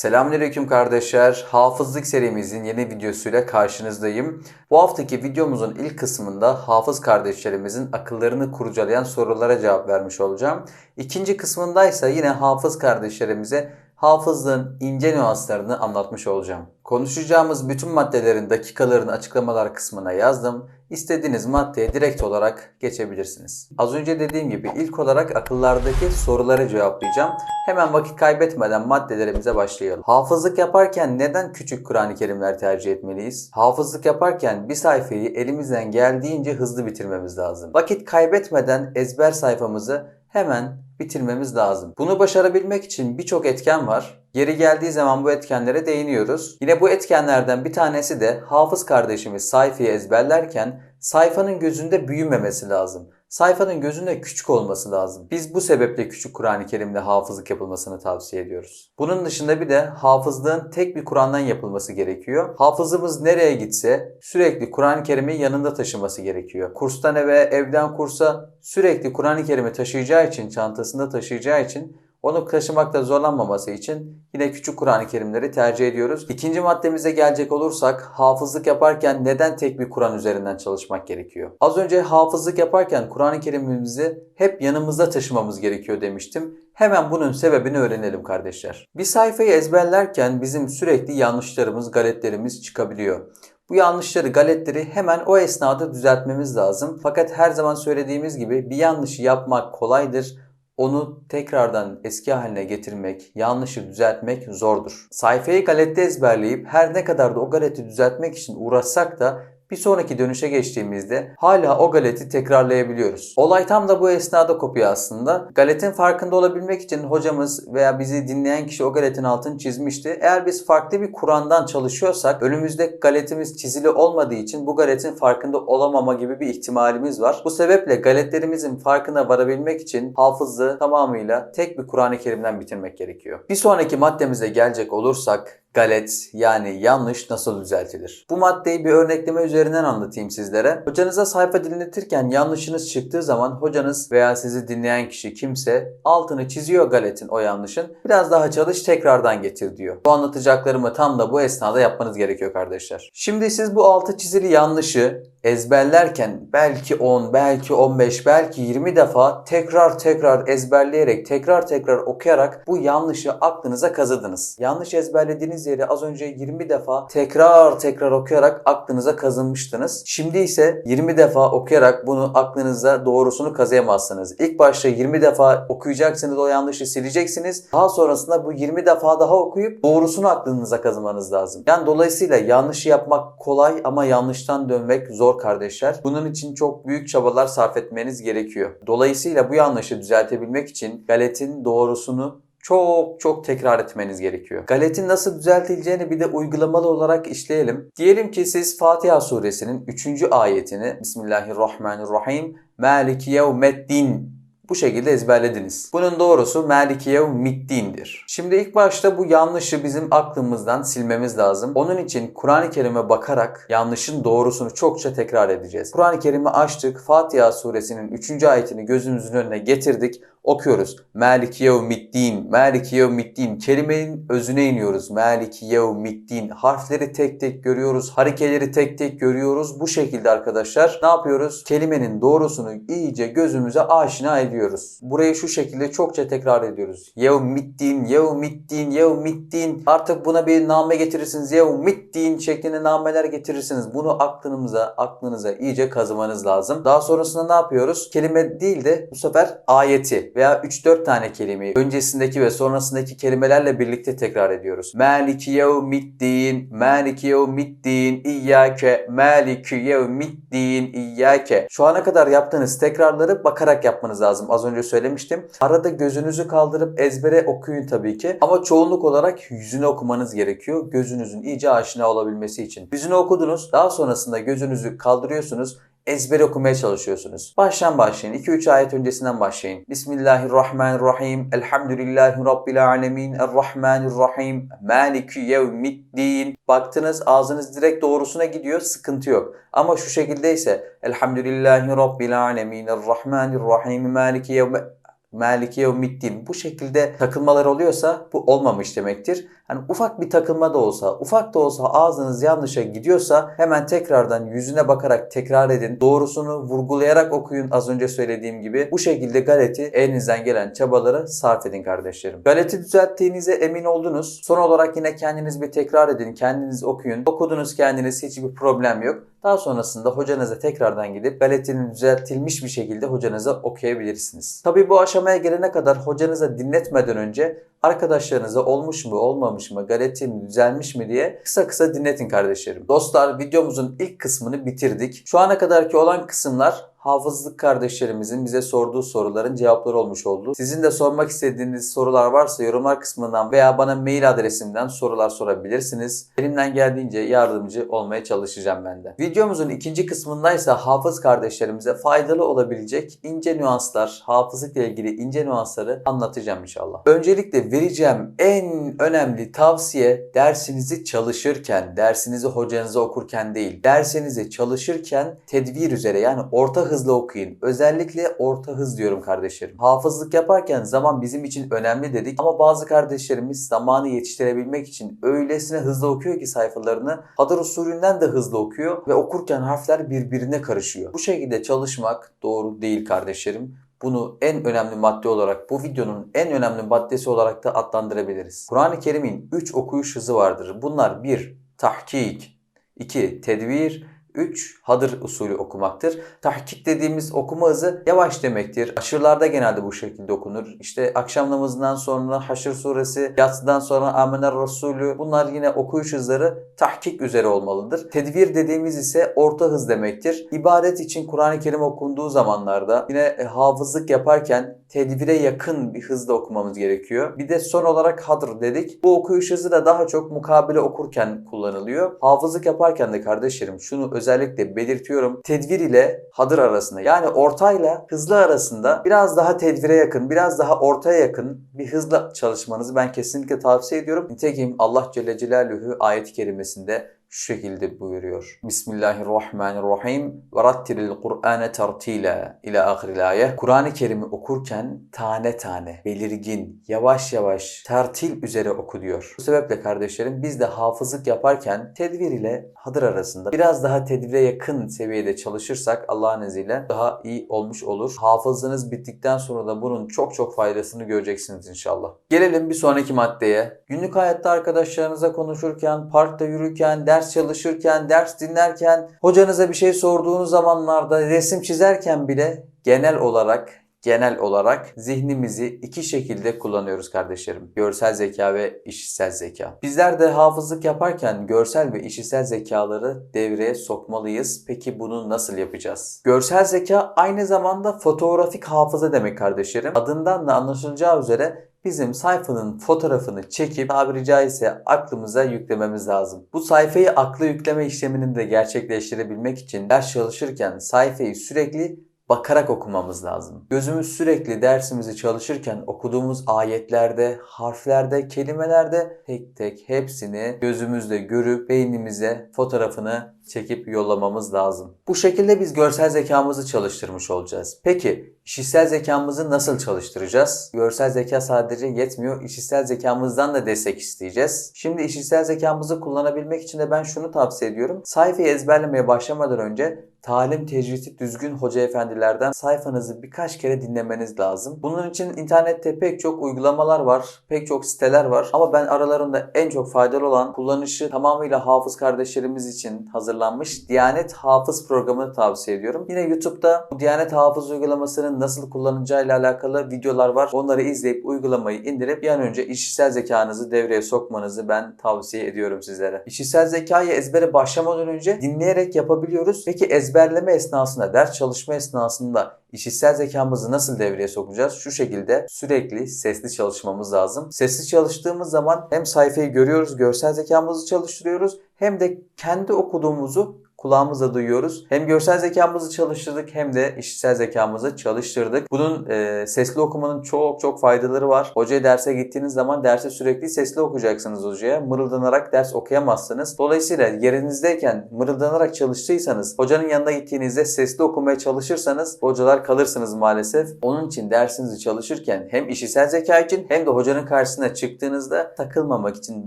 Selamünaleyküm kardeşler. Hafızlık serimizin yeni videosuyla karşınızdayım. Bu haftaki videomuzun ilk kısmında hafız kardeşlerimizin akıllarını kurcalayan sorulara cevap vermiş olacağım. İkinci kısmındaysa yine hafız kardeşlerimize hafızlığın ince nüanslarını anlatmış olacağım. Konuşacağımız bütün maddelerin dakikalarını açıklamalar kısmına yazdım. İstediğiniz maddeye direkt olarak geçebilirsiniz. Az önce dediğim gibi ilk olarak akıllardaki soruları cevaplayacağım. Hemen vakit kaybetmeden maddelerimize başlayalım. Hafızlık yaparken neden küçük Kur'an-ı Kerimler tercih etmeliyiz? Hafızlık yaparken bir sayfayı elimizden geldiğince hızlı bitirmemiz lazım. Vakit kaybetmeden ezber sayfamızı hemen bitirmemiz lazım. Bunu başarabilmek için birçok etken var. Yeri geldiği zaman bu etkenlere değiniyoruz. Yine bu etkenlerden bir tanesi de hafız kardeşimiz sayfayı ezberlerken sayfanın gözünde büyümemesi lazım. Sayfanın gözünde küçük olması lazım. Biz bu sebeple küçük Kur'an-ı Kerim'de hafızlık yapılmasını tavsiye ediyoruz. Bunun dışında bir de hafızlığın tek bir Kur'an'dan yapılması gerekiyor. Hafızımız nereye gitse sürekli Kur'an-ı Kerim'i yanında taşıması gerekiyor. Kurstan eve, evden kursa sürekli Kur'an-ı Kerim'i taşıyacağı için, çantasında taşıyacağı için onu taşımakta zorlanmaması için yine küçük Kur'an-ı Kerimleri tercih ediyoruz. İkinci maddemize gelecek olursak hafızlık yaparken neden tek bir Kur'an üzerinden çalışmak gerekiyor? Az önce hafızlık yaparken Kur'an-ı Kerim'imizi hep yanımızda taşımamız gerekiyor demiştim. Hemen bunun sebebini öğrenelim kardeşler. Bir sayfayı ezberlerken bizim sürekli yanlışlarımız, galetlerimiz çıkabiliyor. Bu yanlışları, galetleri hemen o esnada düzeltmemiz lazım. Fakat her zaman söylediğimiz gibi bir yanlışı yapmak kolaydır onu tekrardan eski haline getirmek, yanlışı düzeltmek zordur. Sayfayı galette ezberleyip her ne kadar da o galeti düzeltmek için uğraşsak da bir sonraki dönüşe geçtiğimizde hala o galeti tekrarlayabiliyoruz. Olay tam da bu esnada kopuyor aslında. Galetin farkında olabilmek için hocamız veya bizi dinleyen kişi o galetin altını çizmişti. Eğer biz farklı bir Kur'an'dan çalışıyorsak önümüzde galetimiz çizili olmadığı için bu galetin farkında olamama gibi bir ihtimalimiz var. Bu sebeple galetlerimizin farkına varabilmek için hafızlığı tamamıyla tek bir Kur'an-ı Kerim'den bitirmek gerekiyor. Bir sonraki maddemize gelecek olursak galet yani yanlış nasıl düzeltilir? Bu maddeyi bir örnekleme üzerinden anlatayım sizlere. Hocanıza sayfa dinletirken yanlışınız çıktığı zaman hocanız veya sizi dinleyen kişi kimse altını çiziyor galetin o yanlışın. Biraz daha çalış tekrardan getir diyor. Bu anlatacaklarımı tam da bu esnada yapmanız gerekiyor kardeşler. Şimdi siz bu altı çizili yanlışı ezberlerken belki 10, belki 15, belki 20 defa tekrar tekrar ezberleyerek, tekrar tekrar okuyarak bu yanlışı aklınıza kazıdınız. Yanlış ezberlediğiniz yeri az önce 20 defa tekrar tekrar okuyarak aklınıza kazınmıştınız. Şimdi ise 20 defa okuyarak bunu aklınıza doğrusunu kazıyamazsınız. İlk başta 20 defa okuyacaksınız o yanlışı sileceksiniz. Daha sonrasında bu 20 defa daha okuyup doğrusunu aklınıza kazımanız lazım. Yani dolayısıyla yanlışı yapmak kolay ama yanlıştan dönmek zor kardeşler. Bunun için çok büyük çabalar sarf etmeniz gerekiyor. Dolayısıyla bu yanlışı düzeltebilmek için galetin doğrusunu çok çok tekrar etmeniz gerekiyor. Galetin nasıl düzeltileceğini bir de uygulamalı olarak işleyelim. Diyelim ki siz Fatiha suresinin 3. ayetini Bismillahirrahmanirrahim Maliki yevmeddin bu şekilde ezberlediniz. Bunun doğrusu Maliki Yevmiddin'dir. Şimdi ilk başta bu yanlışı bizim aklımızdan silmemiz lazım. Onun için Kur'an-ı Kerim'e bakarak yanlışın doğrusunu çokça tekrar edeceğiz. Kur'an-ı Kerim'i açtık. Fatiha suresinin 3. ayetini gözümüzün önüne getirdik okuyoruz. Maliki yevmiddin, Maliki yevmiddin. Kelimenin özüne iniyoruz. Maliki yevmiddin. Harfleri tek tek görüyoruz. Harekeleri tek tek görüyoruz. Bu şekilde arkadaşlar ne yapıyoruz? Kelimenin doğrusunu iyice gözümüze aşina ediyoruz. Burayı şu şekilde çokça tekrar ediyoruz. Yevmiddin, yevmiddin, yevmiddin. Artık buna bir name getirirsiniz. Yevmiddin şeklinde nameler getirirsiniz. Bunu aklınıza, aklınıza iyice kazımanız lazım. Daha sonrasında ne yapıyoruz? Kelime değil de bu sefer ayeti veya 3-4 tane kelimeyi öncesindeki ve sonrasındaki kelimelerle birlikte tekrar ediyoruz. Maliki yevmiddin, Maliki yevmiddin, İyyâke, Maliki yevmiddin, İyyâke. Şu ana kadar yaptığınız tekrarları bakarak yapmanız lazım. Az önce söylemiştim. Arada gözünüzü kaldırıp ezbere okuyun tabii ki. Ama çoğunluk olarak yüzünü okumanız gerekiyor. Gözünüzün iyice aşina olabilmesi için. Yüzünü okudunuz. Daha sonrasında gözünüzü kaldırıyorsunuz ezber okumaya çalışıyorsunuz. Baştan başlayın. 2-3 ayet öncesinden başlayın. Bismillahirrahmanirrahim. Elhamdülillahi Rabbil alemin. Errahmanirrahim. Maliki yevmiddin. Baktınız ağzınız direkt doğrusuna gidiyor. Sıkıntı yok. Ama şu şekildeyse Elhamdülillahi Rabbil alemin. Errahmanirrahim. Maliki yevmiddin. Maliki yevmiddin bu şekilde takılmalar oluyorsa bu olmamış demektir. Hani ufak bir takılma da olsa, ufak da olsa ağzınız yanlışa gidiyorsa hemen tekrardan yüzüne bakarak tekrar edin. Doğrusunu vurgulayarak okuyun az önce söylediğim gibi. Bu şekilde galeti elinizden gelen çabaları sarf edin kardeşlerim. Galeti düzelttiğinize emin oldunuz. Son olarak yine kendiniz bir tekrar edin, kendiniz okuyun. Okudunuz kendiniz hiçbir problem yok. Daha sonrasında hocanıza tekrardan gidip galetinin düzeltilmiş bir şekilde hocanıza okuyabilirsiniz. Tabii bu aşamaya gelene kadar hocanıza dinletmeden önce arkadaşlarınıza olmuş mu olmamış mı galetin düzelmiş mi diye kısa kısa dinletin kardeşlerim. Dostlar videomuzun ilk kısmını bitirdik. Şu ana kadarki olan kısımlar hafızlık kardeşlerimizin bize sorduğu soruların cevapları olmuş oldu. Sizin de sormak istediğiniz sorular varsa yorumlar kısmından veya bana mail adresimden sorular sorabilirsiniz. Elimden geldiğince yardımcı olmaya çalışacağım ben de. Videomuzun ikinci kısmındaysa hafız kardeşlerimize faydalı olabilecek ince nüanslar, hafızlıkla ilgili ince nüansları anlatacağım inşallah. Öncelikle vereceğim en önemli tavsiye dersinizi çalışırken, dersinizi hocanıza okurken değil, dersinizi çalışırken tedbir üzere yani orta hızlı okuyun. Özellikle orta hız diyorum kardeşlerim. Hafızlık yaparken zaman bizim için önemli dedik ama bazı kardeşlerimiz zamanı yetiştirebilmek için öylesine hızlı okuyor ki sayfalarını Hadır usulünden de hızlı okuyor ve okurken harfler birbirine karışıyor. Bu şekilde çalışmak doğru değil kardeşlerim. Bunu en önemli madde olarak, bu videonun en önemli maddesi olarak da adlandırabiliriz. Kur'an-ı Kerim'in 3 okuyuş hızı vardır. Bunlar 1. Tahkik 2. Tedvir 3. Hadır usulü okumaktır. Tahkik dediğimiz okuma hızı yavaş demektir. Aşırılarda genelde bu şekilde okunur. İşte akşam namazından sonra Haşr suresi, yatsıdan sonra Amener Resulü bunlar yine okuyuş hızları tahkik üzere olmalıdır. Tedvir dediğimiz ise orta hız demektir. İbadet için Kur'an-ı Kerim okunduğu zamanlarda yine e, hafızlık yaparken tedvire yakın bir hızda okumamız gerekiyor. Bir de son olarak hadır dedik. Bu okuyuş hızı da daha çok mukabele okurken kullanılıyor. Hafızlık yaparken de kardeşlerim şunu özellikle belirtiyorum. Tedvir ile hadır arasında yani ortayla hızlı arasında biraz daha tedvire yakın, biraz daha ortaya yakın bir hızla çalışmanızı ben kesinlikle tavsiye ediyorum. Nitekim Allah Celle Celaluhu ayet-i kerimesinde şu şekilde buyuruyor. Bismillahirrahmanirrahim. Ve rattilil Kur'ane tertila ila ahiril ayet. Kur'an-ı Kerim'i okurken tane tane, belirgin, yavaş yavaş, tertil üzere oku diyor. Bu sebeple kardeşlerim biz de hafızlık yaparken tedvir ile hadır arasında biraz daha tedvire yakın seviyede çalışırsak Allah'ın izniyle daha iyi olmuş olur. Hafızlığınız bittikten sonra da bunun çok çok faydasını göreceksiniz inşallah. Gelelim bir sonraki maddeye. Günlük hayatta arkadaşlarınızla konuşurken, parkta yürürken, ders ders çalışırken, ders dinlerken, hocanıza bir şey sorduğunuz zamanlarda, resim çizerken bile genel olarak genel olarak zihnimizi iki şekilde kullanıyoruz kardeşlerim. Görsel zeka ve işitsel zeka. Bizler de hafızlık yaparken görsel ve işitsel zekaları devreye sokmalıyız. Peki bunu nasıl yapacağız? Görsel zeka aynı zamanda fotoğrafik hafıza demek kardeşlerim. Adından da anlaşılacağı üzere bizim sayfanın fotoğrafını çekip tabiri caizse aklımıza yüklememiz lazım. Bu sayfayı aklı yükleme işlemini de gerçekleştirebilmek için ders çalışırken sayfayı sürekli bakarak okumamız lazım. Gözümüz sürekli dersimizi çalışırken okuduğumuz ayetlerde, harflerde, kelimelerde tek tek hepsini gözümüzle görüp beynimize fotoğrafını çekip yollamamız lazım. Bu şekilde biz görsel zekamızı çalıştırmış olacağız. Peki işitsel zekamızı nasıl çalıştıracağız? Görsel zeka sadece yetmiyor. İşitsel zekamızdan da destek isteyeceğiz. Şimdi işitsel zekamızı kullanabilmek için de ben şunu tavsiye ediyorum. Sayfayı ezberlemeye başlamadan önce talim tecridi düzgün hoca efendilerden sayfanızı birkaç kere dinlemeniz lazım. Bunun için internette pek çok uygulamalar var, pek çok siteler var ama ben aralarında en çok faydalı olan kullanışı tamamıyla hafız kardeşlerimiz için hazırlanmış Diyanet Hafız programını tavsiye ediyorum. Yine YouTube'da bu Diyanet Hafız uygulamasının nasıl kullanacağıyla alakalı videolar var. Onları izleyip uygulamayı indirip bir an önce işitsel zekanızı devreye sokmanızı ben tavsiye ediyorum sizlere. İşitsel zekayı ezbere başlamadan önce dinleyerek yapabiliyoruz. Peki ezber ezberleme esnasında, ders çalışma esnasında işitsel zekamızı nasıl devreye sokacağız? Şu şekilde sürekli sesli çalışmamız lazım. Sesli çalıştığımız zaman hem sayfayı görüyoruz, görsel zekamızı çalıştırıyoruz hem de kendi okuduğumuzu kulağımızla duyuyoruz. Hem görsel zekamızı çalıştırdık hem de işitsel zekamızı çalıştırdık. Bunun e, sesli okumanın çok çok faydaları var. Hocaya derse gittiğiniz zaman derse sürekli sesli okuyacaksınız hocaya. Mırıldanarak ders okuyamazsınız. Dolayısıyla yerinizdeyken mırıldanarak çalıştıysanız, hocanın yanına gittiğinizde sesli okumaya çalışırsanız hocalar kalırsınız maalesef. Onun için dersinizi çalışırken hem işitsel zeka için hem de hocanın karşısına çıktığınızda takılmamak için,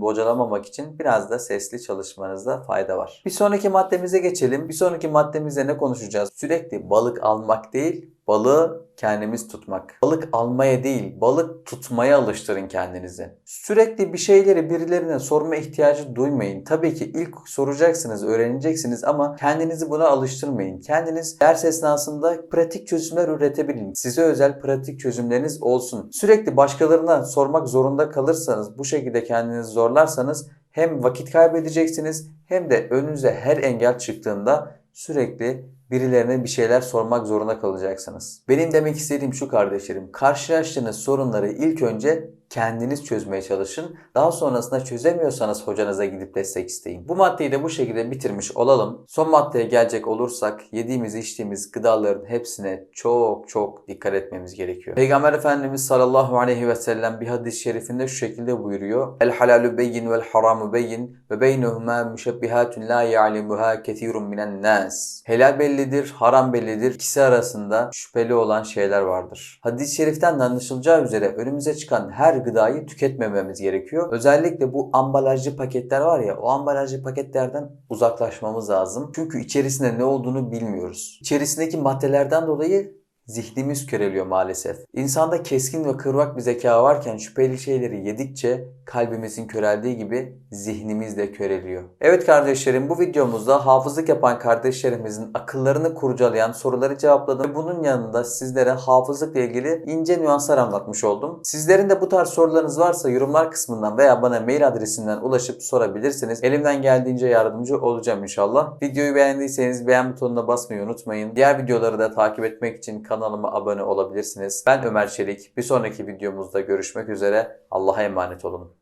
bocalamamak için biraz da sesli çalışmanızda fayda var. Bir sonraki maddemize geçelim. Bir sonraki maddemizde ne konuşacağız? Sürekli balık almak değil, balığı kendimiz tutmak. Balık almaya değil, balık tutmaya alıştırın kendinizi. Sürekli bir şeyleri birilerine sorma ihtiyacı duymayın. Tabii ki ilk soracaksınız, öğreneceksiniz ama kendinizi buna alıştırmayın. Kendiniz ders esnasında pratik çözümler üretebilin. Size özel pratik çözümleriniz olsun. Sürekli başkalarına sormak zorunda kalırsanız, bu şekilde kendinizi zorlarsanız hem vakit kaybedeceksiniz hem de önünüze her engel çıktığında sürekli birilerine bir şeyler sormak zorunda kalacaksınız. Benim demek istediğim şu kardeşlerim, karşılaştığınız sorunları ilk önce kendiniz çözmeye çalışın. Daha sonrasında çözemiyorsanız hocanıza gidip destek isteyin. Bu maddeyi de bu şekilde bitirmiş olalım. Son maddeye gelecek olursak yediğimiz içtiğimiz gıdaların hepsine çok çok dikkat etmemiz gerekiyor. Peygamber Efendimiz sallallahu aleyhi ve sellem bir hadis-i şerifinde şu şekilde buyuruyor. El halalu beyin vel haramu beyin ve beynuhuma müşebbihatun la ya'lemuha kethirun minen nas. Helal bellidir, haram bellidir. İkisi arasında şüpheli olan şeyler vardır. Hadis-i şeriften anlaşılacağı üzere önümüze çıkan her gıdayı tüketmememiz gerekiyor. Özellikle bu ambalajlı paketler var ya o ambalajlı paketlerden uzaklaşmamız lazım. Çünkü içerisinde ne olduğunu bilmiyoruz. İçerisindeki maddelerden dolayı zihnimiz köreliyor maalesef. İnsanda keskin ve kıvrak bir zeka varken şüpheli şeyleri yedikçe kalbimizin köreldiği gibi zihnimiz de köreliyor. Evet kardeşlerim bu videomuzda hafızlık yapan kardeşlerimizin akıllarını kurcalayan soruları cevapladım. Bunun yanında sizlere hafızlıkla ilgili ince nüanslar anlatmış oldum. Sizlerin de bu tarz sorularınız varsa yorumlar kısmından veya bana mail adresinden ulaşıp sorabilirsiniz. Elimden geldiğince yardımcı olacağım inşallah. Videoyu beğendiyseniz beğen butonuna basmayı unutmayın. Diğer videoları da takip etmek için kanalıma abone olabilirsiniz. Ben Ömer Çelik. Bir sonraki videomuzda görüşmek üzere. Allah'a emanet olun.